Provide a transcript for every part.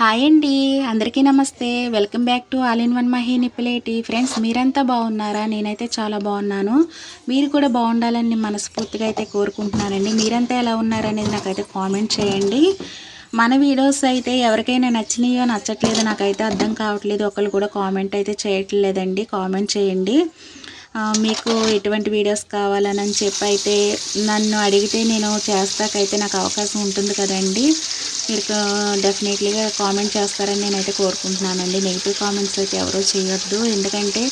Hi అండి అందరికీ నమస్తే. Welcome back to all in one Mahi Nippuleti friends మీరంతా బాగున్నారా? నేనైతే చాలా బాగున్నాను. మీరు కూడా బాగుండాలని మనస్ఫూర్తిగా అయితే కోరుకుంటున్నానండి. మీరంతా ఎలా ఉన్నారనేది నాకైతే కామెంట్ చేయండి. మన వీడియోస్ అయితే ఎవరికైనా నచ్చినాయో నచ్చట్లేదో నాకైతే అర్థం కావట్లేదు. ఒకళ్ళు కూడా కామెంట్ అయితే చేయట్లేదండి. కామెంట్ చేయండి. మీకు ఎటువంటి వీడియోస్ కావాలని చెప్పి అయితే నన్ను అడిగితే నేను చేస్తాకైతే నాకు అవకాశం ఉంటుంది కదండి. మీరు డెఫినెట్లీగా కామెంట్ చేస్తారని నేనైతే కోరుకుంటున్నానండి. నెగిటివ్ కామెంట్స్ అయితే ఎవరో చేయొద్దు. ఎందుకంటే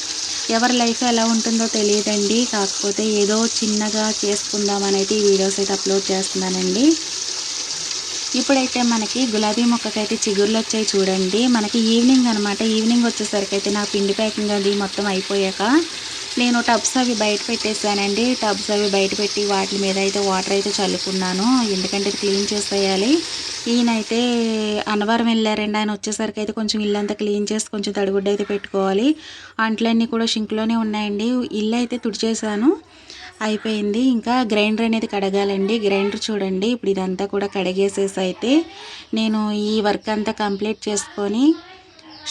ఎవరి లైఫ్ ఎలా ఉంటుందో తెలియదండి. కాకపోతే ఏదో చిన్నగా చేసుకుందామని అయితే ఈ వీడియోస్ అయితే అప్లోడ్ చేస్తున్నానండి. ఇప్పుడైతే మనకి గులాబీ మొక్కకైతే చిగుర్లు వచ్చాయి చూడండి. మనకి ఈవినింగ్ అనమాట ఈవినింగ్ వచ్చేసరికి అయితే నా పిండి ప్యాకింగ్ అది మొత్తం అయిపోయాక నేను టబ్స్ అవి బయట పెట్టేసానండి టబ్స్ అవి బయట పెట్టి వాటి మీద అయితే వాటర్ అయితే చల్లుకున్నాను. ఎందుకంటే క్లీన్ చేసేయాలి. ఈయనైతే అన్నవరం వెళ్ళారండి. ఆయన వచ్చేసరికి అయితే కొంచెం ఇల్లంతా క్లీన్ చేసి కొంచెం తడిగుడ్డ అయితే పెట్టుకోవాలి. అంట్లన్నీ కూడా షింక్లోనే ఉన్నాయండి. ఇల్లు అయితే తుడిచేసాను అయిపోయింది. ఇంకా గ్రైండర్ అనేది కడగాలండి. గ్రైండర్ చూడండి. ఇప్పుడు ఇదంతా కూడా కడిగేసేసి అయితే నేను ఈ వర్క్ అంతా కంప్లీట్ చేసుకొని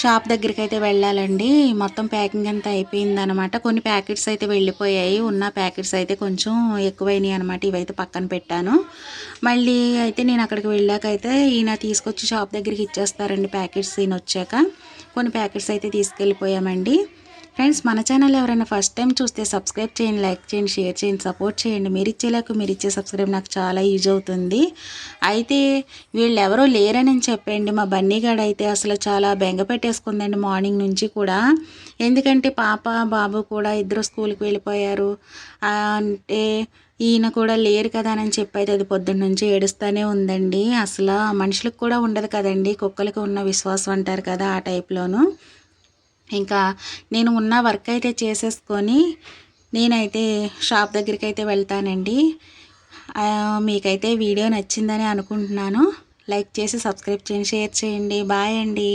షాప్ దగ్గరికి అయితే వెళ్ళాలండి. మొత్తం ప్యాకింగ్ అంతా అయిపోయింది అనమాట కొన్ని ప్యాకెట్స్ అయితే వెళ్ళిపోయాయి. ఉన్న ప్యాకెట్స్ అయితే కొంచెం ఎక్కువైనాయి అనమాట. ఇవైతే పక్కన పెట్టాను. మళ్ళీ అయితే నేను అక్కడికి వెళ్ళాక అయితే ఈయన తీసుకొచ్చి షాప్ దగ్గరికి ఇచ్చేస్తారండి ప్యాకెట్స్ ఈయన వచ్చాక కొన్ని ప్యాకెట్స్ అయితే తీసుకెళ్ళిపోయామండి. ఫ్రెండ్స్ మన ఛానల్ ఎవరైనా ఫస్ట్ టైం చూస్తే సబ్స్క్రైబ్ చేయండి లైక్ చేయండి షేర్ చేయండి సపోర్ట్ చేయండి. మీరు ఇచ్చేలాకు మీరు ఇచ్చే సబ్స్క్రైబ్ నాకు చాలా యూజ్ అవుతుంది. అయితే వీళ్ళు ఎవరో లేరని చెప్పండి. మా బన్నీగాడు అయితే అసలు చాలా బెంగ పెట్టేసుకుందండి మార్నింగ్ నుంచి కూడా. ఎందుకంటే పాప బాబు కూడా ఇద్దరు స్కూల్కి వెళ్ళిపోయారు. అంటే ఈయన కూడా లేరు కదా అని చెప్పి అయితే అది పొద్దున్న నుంచి ఏడుస్తూనే ఉందండి. అసలు మనుషులకు కూడా ఉండదు కదండి. కుక్కలకు ఉన్న విశ్వాసం అంటారు కదా ఆ టైప్లోను ఇంకా నేను ఉన్న వర్క్ అయితే చేసేసుకొని నేనైతే షాప్ దగ్గరికి అయితే వెళ్తానండి మీకైతే వీడియో నచ్చిందని అనుకుంటున్నాను. లైక్ చేసి సబ్స్క్రైబ్ చేయండి షేర్ చేయండి. బాయ్ అండి.